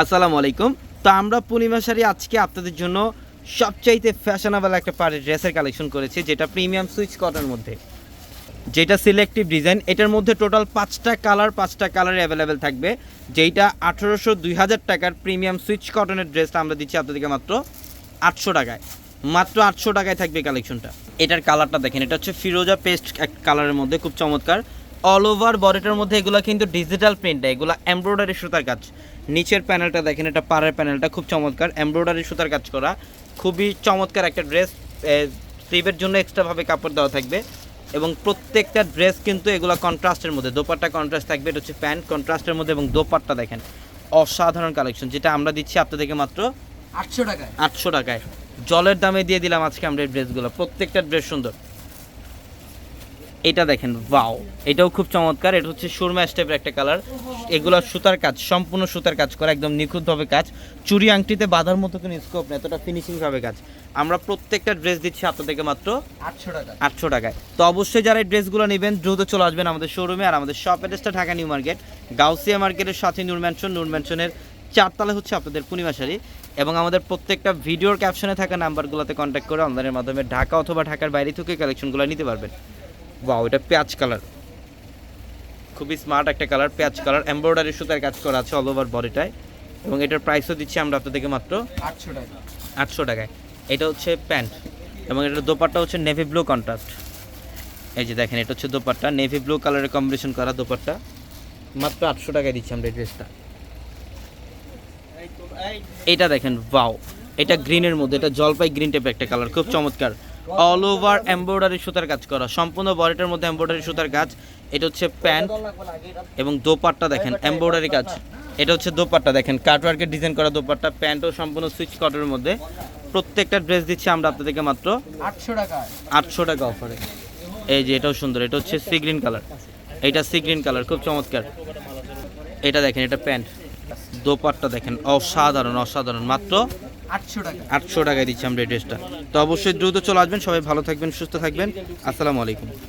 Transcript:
আসসালামু আলাইকুম। তো আমরা পূর্ণিমা শাড়ি আজকে আপনাদের জন্য সবচাইতে ফ্যাশনেবল একটা পার্টি ড্রেসের কালেকশন করেছি, যেটা প্রিমিয়াম সুইচ কটনের মধ্যে। যেটা সিলেক্টিভ ডিজাইন, এটার মধ্যে টোটাল পাঁচটা কালার পাঁচটা কালার অ্যাভেলেবেল থাকবে, যেইটা আঠেরোশো দুই হাজার টাকার প্রিমিয়াম সুইচ কটনের ড্রেসটা আমরা দিচ্ছি আপনাদেরকে মাত্র আটশো টাকায়। মাত্র আটশো টাকায় থাকবে কালেকশনটা। এটার কালারটা দেখেন, এটা হচ্ছে ফিরোজা পেস্ট এক কালারের মধ্যে, খুব চমৎকার। অল ওভার বডিটার মধ্যে এগুলো কিন্তু ডিজিটাল প্রিন্ট এগুলো এমব্রয়ডারি সুতার কাজ। নিচের প্যানেলটা দেখেন এটা পাড়ের প্যানেলটা খুব চমৎকার। এমব্রয়ডারি সুতার কাজ করা খুবই চমৎকার একটা ড্রেস স্লিভের জন্য এক্সট্রাভাবে কাপড় দেওয়া থাকবে এবং প্রত্যেকটা ড্রেস কিন্তু এগুলো কন্ট্রাস্টের মধ্যে দোপাট্টা কন্ট্রাস্ট থাকবে এটা হচ্ছে প্যান্ট কন্ট্রাস্টের মধ্যে এবং দোপাট্টা দেখেন অসাধারণ কালেকশন যেটা আমরা দিচ্ছি আপনাদেরকে মাত্র আটশো টাকায়। আটশো টাকায়। জলের দামে দিয়ে দিলাম আজকে আমরা এই ড্রেসগুলো প্রত্যেকটা ড্রেস সুন্দর। এটা দেখেন ওয়াও। এটাও খুব চমৎকার এটা হচ্ছে সুরমা স্টেপের একটা কালার এগুলো সুতার কাজ সম্পূর্ণ সুতার কাজ করা একদম নিখুঁতভাবে কাজ। চুরি আংটিতে বাঁধার মতো কোনো স্কোপ নেই এতটা ফিনিশিংভাবে কাজ। আমরা প্রত্যেকটা ড্রেস দিচ্ছি আপনাদেরকে মাত্র আটশো টাকা আটশো টাকায়। তো অবশ্যই যারা এই ড্রেসগুলো নেবেন দ্রুত চলে আসবেন আমাদের শোরুমে আর আমাদের শপ অ্যাড্রেসটা ঢাকা নিউ মার্কেট গাউসিয়া মার্কেটের সাথে নূর ম্যানশন নূর ম্যানশনের চারতলা হচ্ছে আপনাদের পূর্ণিমা শাড়ি। এবং আমাদের প্রত্যেকটা ভিডিওর ক্যাপশনে থাকা নাম্বারগুলোতে কন্ট্যাক্ট করে অনলাইনের মাধ্যমে ঢাকা অথবা ঢাকার বাইরে থেকে কালেকশনগুলো নিতে পারবেন। বাও এটা পেঁয়াজ কালার খুবই স্মার্ট একটা কালার পেঁয়াজ কালার এমব্রয়ডারি সুতার কাজ করা আছে অল ওভার বডিটায় এবং এটার প্রাইসও দিচ্ছি আমরা আপনাদেরকে মাত্র আটশো টাকা। আটশো টাকায়। এটা হচ্ছে প্যান্ট এবং এটার দোপাট্টা হচ্ছে নেভি ব্লু কন্ট্রাস্ট এই যে দেখেন এটা হচ্ছে দোপাট্টা নেভি ব্লু কালারের কম্বিনেশন করা দোপাট্টা। মাত্র আটশো টাকায় দিচ্ছি আমরা এই ড্রেসটা এটা দেখেন ওয়াও এটা গ্রিনের মধ্যে এটা জলপাই গ্রিন টাইপের একটা কালার খুব চমৎকার। অল ওভার এমব্রয়ডারি সুতার কাজ করা। সম্পূর্ণ বডিটার মধ্যে এমব্রয়ডারি সুতার কাজ। এটা হচ্ছে প্যান্ট এবং দোপাট্টা দেখেন এমব্রয়ডারি কাজ। এটা হচ্ছে দোপাট্টা দেখেন কাটওয়ার্কের ডিজাইন করা দোপাট্টা প্যান্টও সম্পূর্ণ সুইচ কটনের মধ্যে। প্রত্যেকটা ড্রেস দিচ্ছি আমরা আপনাদেরকে মাত্র আটশো টাকা। আটশো টাকা অফারে এই যে এটাও সুন্দর এটা হচ্ছে সি গ্রিন কালার এটা সি গ্রিন কালার খুব চমৎকার। এটা দেখেন এটা প্যান্ট। দোপাট্টা দেখেন অসাধারণ অসাধারণ। মাত্র আটশো টাকায় দিচ্ছি আমরা এই ড্রেসটা তো অবশ্যই দ্রুত চলে আসবেন। সবাই ভালো থাকবেন, সুস্থ থাকবেন। আসসালামু আলাইকুম।